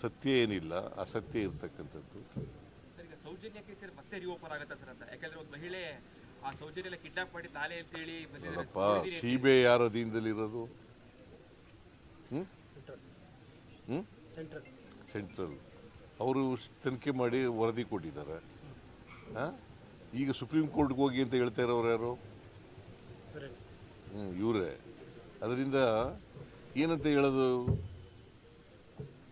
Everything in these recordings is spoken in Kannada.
ಸತ್ಯ ಏನಿಲ್ಲ ಅಸತ್ಯ ಇರ್ತಕ್ಕಂಥದ್ದು. ಸರ್ ಈಗ ಸೌಜನ್ಯ ಕೇಸಲ್ಲಿ ಮತ್ತೆ ರಿಓಪನ್ ಆಗುತ್ತೆ ಸರ್ ಅಂತ? ಯಾಕಂದ್ರೆ ಒಂದು ಮಹಿಳೆ ಆ ಸೌಜನ್ಯ ಕಿಡ್ನಾಪ್ ಮಾಡಿ ತಾಲೆ ಅಂತ ಹೇಳಿ ಬಂದಿದ್ದಾರೆ. ನೋಡಪ್ಪ ಸಿ ಬಿ ಐ ಯಾರ ಅಧೀನದಲ್ಲಿರೋದು? ಸೆಂಟ್ರಲ್ ಅವರು ತನಿಖೆ ಮಾಡಿ ವರದಿ ಕೊಟ್ಟಿದ್ದಾರೆ? ಈಗ ಸುಪ್ರೀಂ ಕೋರ್ಟ್ಗೆ ಹೋಗಿ ಅಂತ ಹೇಳ್ತಾ ಇರೋರು ಯಾರು? ಹ್ಞೂ ಇವರೇ. ಅದರಿಂದ ಏನಂತ ಹೇಳೋದು?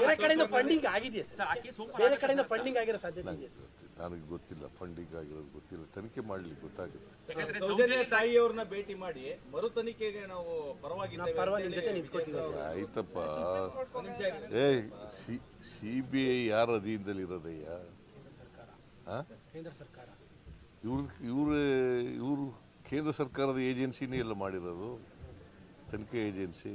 ಬೇರೆ ಕಡೆಯಿಂದ ಫಂಡಿಂಗ್ ಆಗಿದೆಯಾ ಸರ್? ಬೇರೆ ಕಡೆಯಿಂದ ಫಂಡಿಂಗ್ ಆಗಿರೋ ಸಾಧ್ಯತೆ ಇದೆ ನನಗೆ ಗೊತ್ತಿಲ್ಲ ಫಂಡಿಂಗ್ ಆಗಿರೋದು ಗೊತ್ತಿಲ್ಲ ತನಿಖೆ ಮಾಡ್ಲಿಕ್ಕೆ ಗೊತ್ತಾಗುತ್ತೆ. ಯಾಕಂದ್ರೆ ಸೌಜನ್ಯ ತಾಯಿಯವ್ರನ್ನ ಭೇಟಿ ಮಾಡಿ ಮರು ತನಿಖೆಗೆ ನಾವು ಪರವಾಗಿಲ್ಲ ಆಯ್ತಪ್ಪ. A C C B I ಯಾರ ಅಧೀನದಲ್ಲಿ ಇರೋದಯ್ಯ? ಕೇಂದ್ರ ಸರ್ಕಾರ. ಇವ್ರ ಇವ್ರ ಇವರು ಕೇಂದ್ರ ಸರ್ಕಾರದ ಏಜೆನ್ಸಿನೇ ಎಲ್ಲ ಮಾಡಿರೋದು? ತನಿಖೆ ಏಜೆನ್ಸಿ?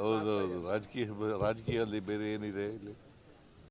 ಹೌದೌದು ರಾಜಕೀಯ ರಾಜಕೀಯದಲ್ಲಿ ಬೇರೆ ಏನಿದೆ ಇಲ್ಲಿ?